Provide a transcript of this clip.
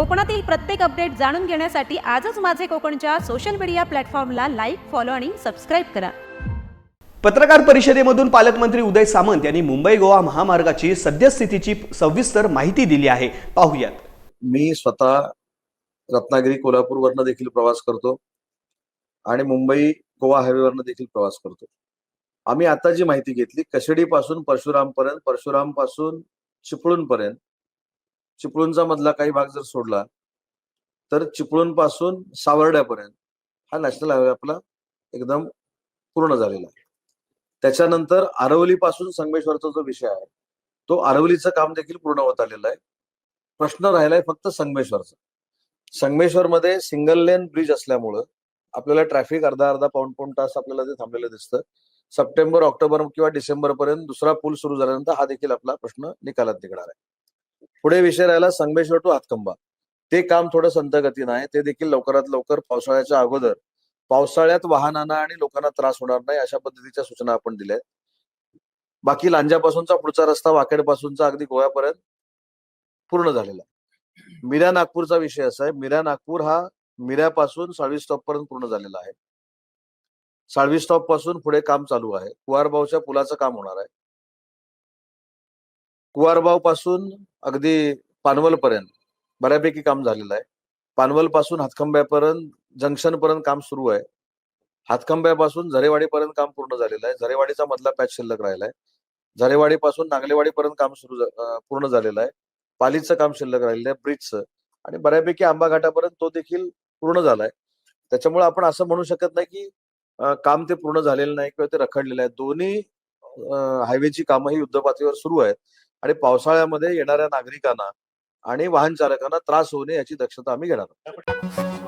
कोकणातील प्रत्येक अपडेट जाणून घेण्यासाठी आजच माझे कोकणच्या सोशल मीडिया प्लॅटफॉर्मला लाईक फॉलो आणि सबस्क्राईब करा. पत्रकार परिषदेमधून पालकमंत्री उदय सामंत यांनी मुंबई गोवा महामार्गाची सद्यस्थितीची सविस्तर माहिती दिली आहे. पाहूयात. मी स्वतः रत्नागिरी कोल्हापूरवरनं देखील प्रवास करतो आणि मुंबई गोवा हायवेवरनं देखील प्रवास करतो. आम्ही आता जी माहिती घेतली कशेडी पासून परशुराम पर्यंत परशुरामपासून चिपळूण पर्यंत चिपळूणचा मधला काही भाग जर सोडला तर चिपळूणपासून सावर्ड्यापर्यंत हा नॅशनल हायवे आपला एकदम पूर्ण झालेला आहे. त्याच्यानंतर आरवली पासून संगमेश्वरचा जो विषय आहे तो आरवलीचं काम देखील पूर्ण होत आलेलं आहे. प्रश्न राहिलाय फक्त संगमेश्वरचा. संगमेश्वरमध्ये सिंगल लेन ब्रिज असल्यामुळं आपल्याला ट्रॅफिक अर्धा अर्धा पाऊण पाऊण तास आपल्याला ते थांबलेलं दिसतं. सप्टेंबर ऑक्टोबर किंवा डिसेंबर पर्यंत दुसरा पूल सुरू झाल्यानंतर हा देखील आपला प्रश्न निकालात निघणार आहे. पुढे विषय राहिला संगमेश्वर टू हातकंबा ते काम थोडं संतगतीनं आहे. ते देखील लवकरात लवकर पावसाळ्याच्या अगोदर पावसाळ्यात वाहनांना आणि लोकांना त्रास होणार नाही अशा पद्धतीच्या सूचना आपण दिल्या बाकी लांजापासूनचा पुढचा रस्ता वाकेडपासूनचा अगदी गोव्यापर्यंत पूर्ण झालेला आहे. मिऱ्या नागपूरचा विषय असा आहे. मिऱ्या नागपूर हा मिऱ्यापासून साळवी स्टॉप पर्यंत पूर्ण झालेला आहे. साळवी स्टॉपपासून पुढे काम चालू आहे. कुवारबावच्या पुलाचं काम होणार आहे. कुवारबावपासून अगदी पानवल पर्यंत बऱ्यापैकी काम झालेलं आहे. पानवलपासून हातखंब्यापर्यंत जंक्शन पर्यंत काम सुरू आहे. हातखंब्यापासून झरेवाडीपर्यंत काम पूर्ण झालेलं आहे. झरेवाडीचा मधला पॅच शिल्लक राहिला आहे. झरेवाडी पासून पर्यंत काम सुरू पूर्ण झालेलं आहे. पालीचं काम शिल्लक राहिलेलं आहे ब्रिजचं. आणि बऱ्यापैकी आंबा घाटापर्यंत तो देखील पूर्ण झालाय त्याच्यामुळे आपण असं म्हणू शकत नाही की काम ते पूर्ण झालेलं नाही किंवा ते रखडलेलं आहे. दोन्ही हायवेची कामं ही युद्धपातळीवर सुरू आहेत. आणि पावसाळ्यामध्ये येणाऱ्या नागरिकांना आणि वाहन चालकांना त्रास होऊ नये याची दक्षता आम्ही घेणार आहोत.